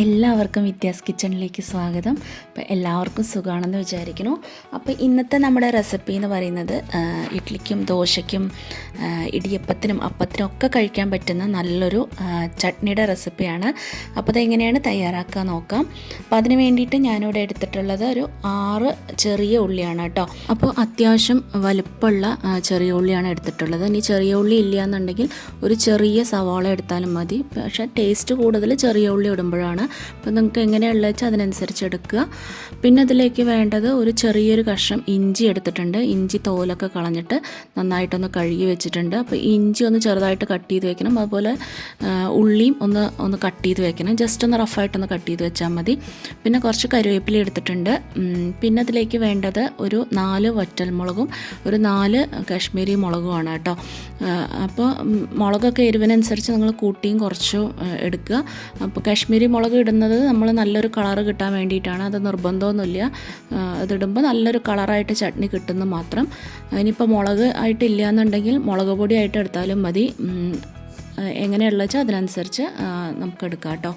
എല്ലാവർക്കും വിദ്യാസ് കിച്ചണിലേക്ക് സ്വാഗതം. അപ്പോൾ എല്ലാവർക്കും സുഖമാണെന്ന് വിചാരിക്കുന്നു. അപ്പോൾ ഇന്നത്തെ നമ്മുടെ റെസിപ്പി എന്ന് പറയുന്നത് ഇഡ്ലിക്കും ദോശയ്ക്കും ഇടിയപ്പത്തിനും അപ്പത്തിനും ഒക്കെ കഴിക്കാൻ പറ്റുന്ന നല്ലൊരു ചട്നിയുടെ റെസിപ്പിയാണ് അപ്പോൾ അതെങ്ങനെയാണ് തയ്യാറാക്കുക നോക്കാം. അപ്പോൾ അതിന് വേണ്ടിയിട്ട് ഞാനിവിടെ എടുത്തിട്ടുള്ളത് ഒരു ആറ് ചെറിയ ഉള്ളിയാണ് കേട്ടോ. അപ്പോൾ അത്യാവശ്യം വലുപ്പമുള്ള ചെറിയ ഉള്ളിയാണ് എടുത്തിട്ടുള്ളത്. ഇനി ചെറിയ ഉള്ളി ഇല്ല എന്നുണ്ടെങ്കിൽ ഒരു ചെറിയ സവാള എടുത്താലും മതി. പക്ഷേ ടേസ്റ്റ് കൂടുതൽ ചെറിയ ഉള്ളി ഇടുമ്പോഴാണ് അപ്പോൾ നിങ്ങൾക്ക് എങ്ങനെയുള്ള വെച്ചാൽ അതിനനുസരിച്ച് എടുക്കുക. പിന്നെ അതിലേക്ക് വേണ്ടത് ഒരു ചെറിയൊരു കഷ്ണം ഇഞ്ചി എടുത്തിട്ടുണ്ട്. ഇഞ്ചി തോലൊക്കെ കളഞ്ഞിട്ട് നന്നായിട്ടൊന്ന് കഴുകി വെച്ചിട്ടുണ്ട്. അപ്പോൾ ഇഞ്ചി ഒന്ന് ചെറുതായിട്ട് കട്ട് ചെയ്ത് വെക്കണം. അതുപോലെ ഉള്ളിയും ഒന്ന് ഒന്ന് കട്ട് ചെയ്ത് വെക്കണം. ജസ്റ്റ് ഒന്ന് റഫായിട്ടൊന്ന് കട്ട് ചെയ്ത് വെച്ചാൽ മതി. പിന്നെ കുറച്ച് കരുവേപ്പില എടുത്തിട്ടുണ്ട്. പിന്നെ അതിലേക്ക് വേണ്ടത് ഒരു നാല് വറ്റൽമുളകും ഒരു നാല് കാശ്മീരി മുളകുമാണ് കേട്ടോ. അപ്പോൾ മുളകൊക്കെ എരിവിനനുസരിച്ച് നിങ്ങൾ കൂട്ടിയും കുറച്ചും എടുക്കുക. അപ്പോൾ കാശ്മീരി മുളക് ഇടുന്നത് നമ്മൾ നല്ലൊരു കളർ കിട്ടാൻ വേണ്ടിയിട്ടാണ്. അത് നിർബന്ധമൊന്നുമില്ല. അതിടുമ്പോൾ നല്ലൊരു കളറായിട്ട് ചട്നി കിട്ടുന്നു മാത്രം. ഇനിയിപ്പോൾ മുളക് ആയിട്ടില്ല എന്നുണ്ടെങ്കിൽ മുളക് പൊടി ആയിട്ട് എടുത്താലും മതി. എങ്ങനെയുള്ള വെച്ചാൽ അതിനനുസരിച്ച് നമുക്ക് എടുക്കാം കേട്ടോ.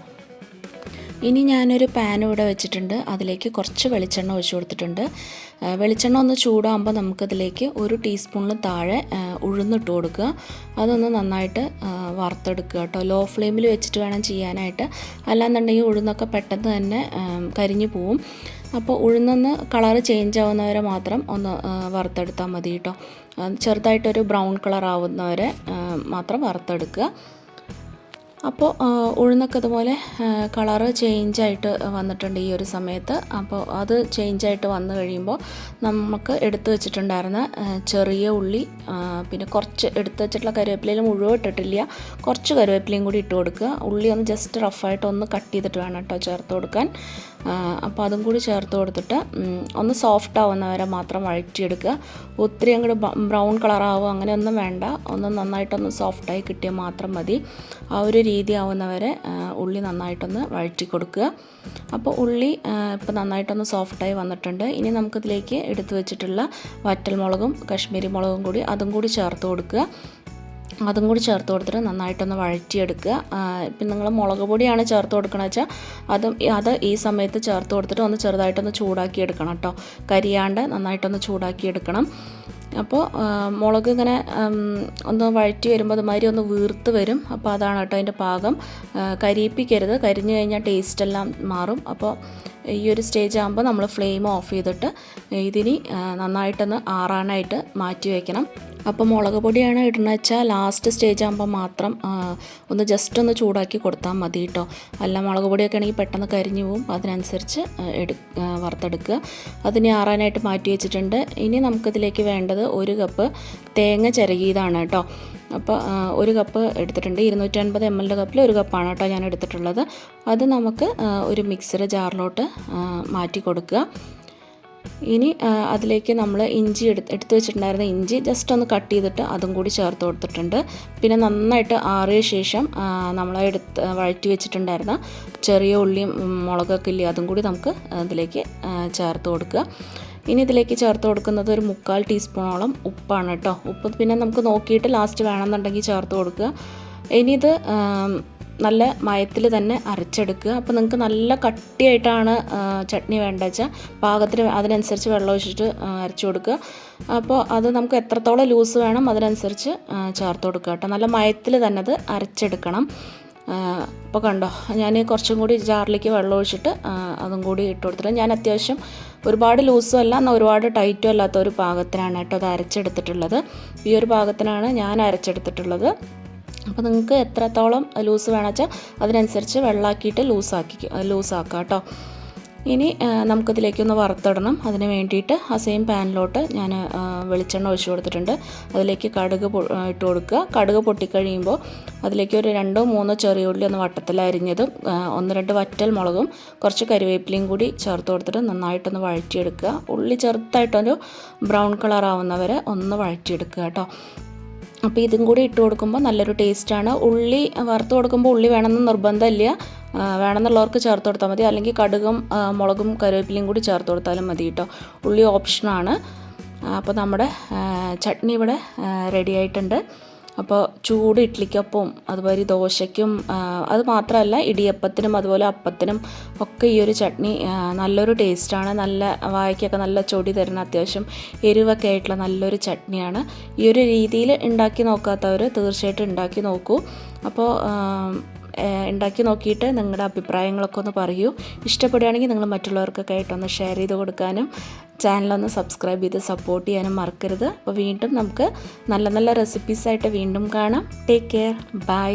ഇനി ഞാനൊരു പാൻ ഇവിടെ വെച്ചിട്ടുണ്ട്. അതിലേക്ക് കുറച്ച് വെളിച്ചെണ്ണ ഒഴിച്ചു കൊടുത്തിട്ടുണ്ട്. വെളിച്ചെണ്ണ ഒന്ന് ചൂടാകുമ്പോൾ നമുക്കതിലേക്ക് ഒരു ടീസ്പൂണിന് താഴെ ഉഴുന്നിട്ട് കൊടുക്കുക. അതൊന്ന് നന്നായിട്ട് വറുത്തെടുക്കുക കേട്ടോ. ലോ ഫ്ലെയിമിൽ വെച്ചിട്ട് വേണം ചെയ്യാനായിട്ട്. അല്ലാന്നുണ്ടെങ്കിൽ ഉഴുന്നൊക്കെ പെട്ടെന്ന് തന്നെ കരിഞ്ഞു പോവും. അപ്പോൾ ഉഴുന്നൊന്ന് കളറ് ചേഞ്ച് ആവുന്നവരെ മാത്രം ഒന്ന് വറുത്തെടുത്താൽ മതി കേട്ടോ. ചെറുതായിട്ടൊരു ബ്രൗൺ കളർ ആവുന്നവരെ മാത്രം വറുത്തെടുക്കുക. അപ്പോൾ ഉഴുന്നൊക്കെ അതുപോലെ കളറ് ചേഞ്ചായിട്ട് വന്നിട്ടുണ്ട് ഈ ഒരു സമയത്ത്. അപ്പോൾ അത് ചേഞ്ചായിട്ട് വന്നു കഴിയുമ്പോൾ നമുക്ക് എടുത്തു വെച്ചിട്ടുണ്ടായിരുന്ന ചെറിയ ഉള്ളി പിന്നെ കുറച്ച് എടുത്തു വെച്ചിട്ടുള്ള കരുവേപ്പിലയിൽ മുഴുവൻ ഇട്ടിട്ടില്ല. കുറച്ച് കരുവേപ്പിലയും കൂടി ഇട്ട് കൊടുക്കുക. ഉള്ളി ഒന്ന് ജസ്റ്റ് റഫായിട്ട് ഒന്ന് കട്ട് ചെയ്തിട്ട് വേണം കേട്ടോ ചേർത്ത് കൊടുക്കാൻ. അപ്പോൾ അതും കൂടി ചേർത്ത് കൊടുത്തിട്ട് ഒന്ന് സോഫ്റ്റ് ആവുന്ന വരെ മാത്രം വഴറ്റിയെടുക്കുക. ഒത്തിരി അങ്ങോട്ട് ബ്രൗൺ കളറാവുക അങ്ങനെയൊന്നും വേണ്ട. ഒന്ന് നന്നായിട്ടൊന്ന് സോഫ്റ്റായി കിട്ടിയാൽ മാത്രം മതി. ആ ഒരു രീതി ആവുന്നവരെ വരെ ഉള്ളി നന്നായിട്ടൊന്ന് വഴറ്റി കൊടുക്കുക. അപ്പോൾ ഉള്ളി ഇപ്പോൾ നന്നായിട്ടൊന്ന് സോഫ്റ്റായി വന്നിട്ടുണ്ട്. ഇനി നമുക്കിതിലേക്ക് എടുത്തു വെച്ചിട്ടുള്ള വറ്റൽമുളകും കാശ്മീരി മുളകും കൂടി അതും കൂടി ചേർത്ത് കൊടുക്കുക. അതും കൂടി ചേർത്ത് കൊടുത്തിട്ട് നന്നായിട്ടൊന്ന് വഴറ്റിയെടുക്കുക. ഇപ്പം നിങ്ങൾ മുളക് പൊടിയാണ് ചേർത്ത് കൊടുക്കണമെന്ന് വെച്ചാൽ അതും അത് ഈ സമയത്ത് ചേർത്ത് കൊടുത്തിട്ട് ഒന്ന് ചെറുതായിട്ടൊന്ന് ചൂടാക്കി എടുക്കണം കേട്ടോ. കരിയാണ്ട് നന്നായിട്ടൊന്ന് ചൂടാക്കി എടുക്കണം അപ്പോൾ മുളക് ഇങ്ങനെ ഒന്ന് വഴറ്റി വരുമ്പോൾ അതുമാതിരി ഒന്ന് വീർത്ത് വരും. അപ്പോൾ അതാണ് കേട്ടോ അതിന്റെ പാകം. കരിയിപ്പിക്കരുത്. കരിഞ്ഞു കഴിഞ്ഞാൽ ടേസ്റ്റ് എല്ലാം മാറും. അപ്പോൾ ഈ ഒരു സ്റ്റേജ് ആകുമ്പോൾ നമ്മൾ ഫ്ലെയിം ഓഫ് ചെയ്തിട്ട് ഇതിനി നന്നായിട്ടൊന്ന് ആറാനായിട്ട് മാറ്റി വയ്ക്കണം അപ്പോൾ മുളക് പൊടിയാണ് ഇടണമെന്ന് വെച്ചാൽ ലാസ്റ്റ് സ്റ്റേജ് ആകുമ്പോൾ മാത്രം ഒന്ന് ജസ്റ്റ് ഒന്ന് ചൂടാക്കി കൊടുത്താൽ മതി കേട്ടോ. അല്ല മുളക് പൊടിയൊക്കെ ആണെങ്കിൽ പെട്ടെന്ന് കരിഞ്ഞു പോകും അതിനനുസരിച്ച് എടു വറുത്തെടുക്കുക. അതിനെ ആറാനായിട്ട് മാറ്റി വെച്ചിട്ടുണ്ട്. ഇനി നമുക്കിതിലേക്ക് വേണ്ടത് ഒരു കപ്പ് തേങ്ങ ചിരകിയതാണ് കേട്ടോ. അപ്പോൾ ഒരു കപ്പ് എടുത്തിട്ടുണ്ട്. ഇരുന്നൂറ്റൻപത് എം എല്ലിന്റെ കപ്പിൽ ഒരു കപ്പാണ് കേട്ടോ ഞാൻ എടുത്തിട്ടുള്ളത്. അത് നമുക്ക് ഒരു മിക്സർ ജാറിലോട്ട് മാറ്റി കൊടുക്കുക. ഇനി അതിലേക്ക് നമ്മൾ ഇഞ്ചി എടുത്ത് എടുത്ത് വെച്ചിട്ടുണ്ടായിരുന്ന ഇഞ്ചി ജസ്റ്റ് ഒന്ന് കട്ട് ചെയ്തിട്ട് അതും കൂടി ചേർത്ത് കൊടുത്തിട്ടുണ്ട്. പിന്നെ നന്നായിട്ട് ആറിയ ശേഷം നമ്മൾ എടുത്ത് വഴറ്റി വെച്ചിട്ടുണ്ടായിരുന്ന ചെറിയ ഉള്ളിയും മുളകൊക്കെ ഇല്ലേ അതും കൂടി നമുക്ക് അതിലേക്ക് ചേർത്ത് കൊടുക്കുക. ഇനി ഇതിലേക്ക് ചേർത്ത് കൊടുക്കുന്നത് ഒരു മുക്കാൽ ടീസ്പൂണോളം ഉപ്പാണ് കേട്ടോ. ഉപ്പ് പിന്നെ നമുക്ക് നോക്കിയിട്ട് ലാസ്റ്റ് വേണമെന്നുണ്ടെങ്കിൽ ചേർത്ത് കൊടുക്കുക. ഇനി ഇത് നല്ല മയത്തിൽ തന്നെ അരച്ചെടുക്കുക. അപ്പോൾ നിങ്ങൾക്ക് നല്ല കട്ടിയായിട്ടാണ് ചട്നി വേണ്ടത് വെച്ചാൽ പാകത്തിന് അതിനനുസരിച്ച് വെള്ളം ഒഴിച്ചിട്ട് അരച്ചു കൊടുക്കുക. അപ്പോൾ അത് നമുക്ക് എത്രത്തോളം ലൂസ് വേണം അതിനനുസരിച്ച് ചേർത്ത് കൊടുക്കുക കേട്ടോ. നല്ല മയത്തിൽ തന്നെ അത് അരച്ചെടുക്കണം. ഇപ്പോൾ കണ്ടോ ഞാൻ കുറച്ചും കൂടി ജാറിലേക്ക് വെള്ളം ഒഴിച്ചിട്ട് അതും കൂടി ഇട്ട് കൊടുത്തിട്ട് ഞാൻ അത്യാവശ്യം ഒരുപാട് ലൂസും അല്ല എന്നാൽ ഒരുപാട് ടൈറ്റും അല്ലാത്ത ഒരു പാകത്തിനാണ് കേട്ടോ അത് അരച്ചെടുത്തിട്ടുള്ളത്. ഈ ഒരു പാകത്തിനാണ് ഞാൻ അരച്ചെടുത്തിട്ടുള്ളത്. അപ്പോൾ നിങ്ങൾക്ക് എത്രത്തോളം ലൂസ് വേണമെന്ന് വെച്ചാൽ അതിനനുസരിച്ച് വെള്ളമാക്കിയിട്ട് ലൂസാക്കി ലൂസാക്കാം കേട്ടോ. ഇനി നമുക്കിതിലേക്കൊന്ന് വറുത്തിടണം. അതിന് വേണ്ടിയിട്ട് ആ സെയിം പാനിലോട്ട് ഞാൻ വെളിച്ചെണ്ണ ഒഴിച്ചു കൊടുത്തിട്ടുണ്ട്. അതിലേക്ക് കടുക് ഇട്ട് കൊടുക്കുക. കടുക് പൊട്ടിക്കഴിയുമ്പോൾ അതിലേക്ക് ഒരു രണ്ടോ മൂന്നോ ചെറിയ ഉള്ളി ഒന്ന് വട്ടത്തിൽ അരിഞ്ഞതും ഒന്ന് രണ്ട് വറ്റൽ മുളകും കുറച്ച് കരിവേപ്പിലയും കൂടി ചേർത്ത് കൊടുത്തിട്ട് നന്നായിട്ടൊന്ന് വഴറ്റിയെടുക്കുക. ഉള്ളി ചെറുതായിട്ടൊരു ബ്രൗൺ കളർ ആവുന്നവരെ ഒന്ന് വഴറ്റിയെടുക്കുക കേട്ടോ. അപ്പോൾ ഇതും കൂടി ഇട്ട് കൊടുക്കുമ്പോൾ നല്ലൊരു ടേസ്റ്റാണ്. ഉള്ളി വറുത്ത് കൊടുക്കുമ്പോൾ ഉള്ളി വേണമെന്ന് നിർബന്ധമില്ല. വേണമെന്നുള്ളവർക്ക് ചേർത്ത് കൊടുത്താൽ മതി. അല്ലെങ്കിൽ കടുകും മുളകും കറിവേപ്പിലയും കൂടി ചേർത്ത് കൊടുത്താലും മതി കേട്ടോ. ഉള്ളി ഓപ്ഷനാണ്. അപ്പോൾ നമ്മുടെ ചട്നി ഇവിടെ റെഡി ആയിട്ടുണ്ട്. അപ്പോൾ ചൂട് ഇഡ്ഡലിക്കൊപ്പം അതുപോലെ ദോശയ്ക്കും അത് മാത്രമല്ല ഇടിയപ്പത്തിനും അതുപോലെ അപ്പത്തിനും ഒക്കെ ഈ ഒരു ചട്നി നല്ലൊരു ടേസ്റ്റാണ് നല്ല വായ്ക്കൊക്കെ നല്ല ചൊടി തരുന്ന അത്യാവശ്യം എരിവൊക്കെ ആയിട്ടുള്ള നല്ലൊരു ചട്നിയാണ്. ഈ ഒരു രീതിയിൽ ഉണ്ടാക്കി നോക്കാത്തവർ തീർച്ചയായിട്ടും ഉണ്ടാക്കി നോക്കൂ. അപ്പോൾ ഉണ്ടാക്കി നോക്കിയിട്ട് നിങ്ങളുടെ അഭിപ്രായങ്ങളൊക്കെ ഒന്ന് പറയൂ. ഇഷ്ടപ്പെടുകയാണെങ്കിൽ നിങ്ങൾ മറ്റുള്ളവർക്കൊക്കെ ആയിട്ടൊന്ന് ഷെയർ ചെയ്ത് കൊടുക്കാനും ചാനലൊന്ന് സബ്സ്ക്രൈബ് ചെയ്ത് സപ്പോർട്ട് ചെയ്യാനും മറക്കരുത്. അപ്പോൾ വീണ്ടും നമുക്ക് നല്ല നല്ല റെസിപ്പീസായിട്ട് വീണ്ടും കാണാം. Take care bye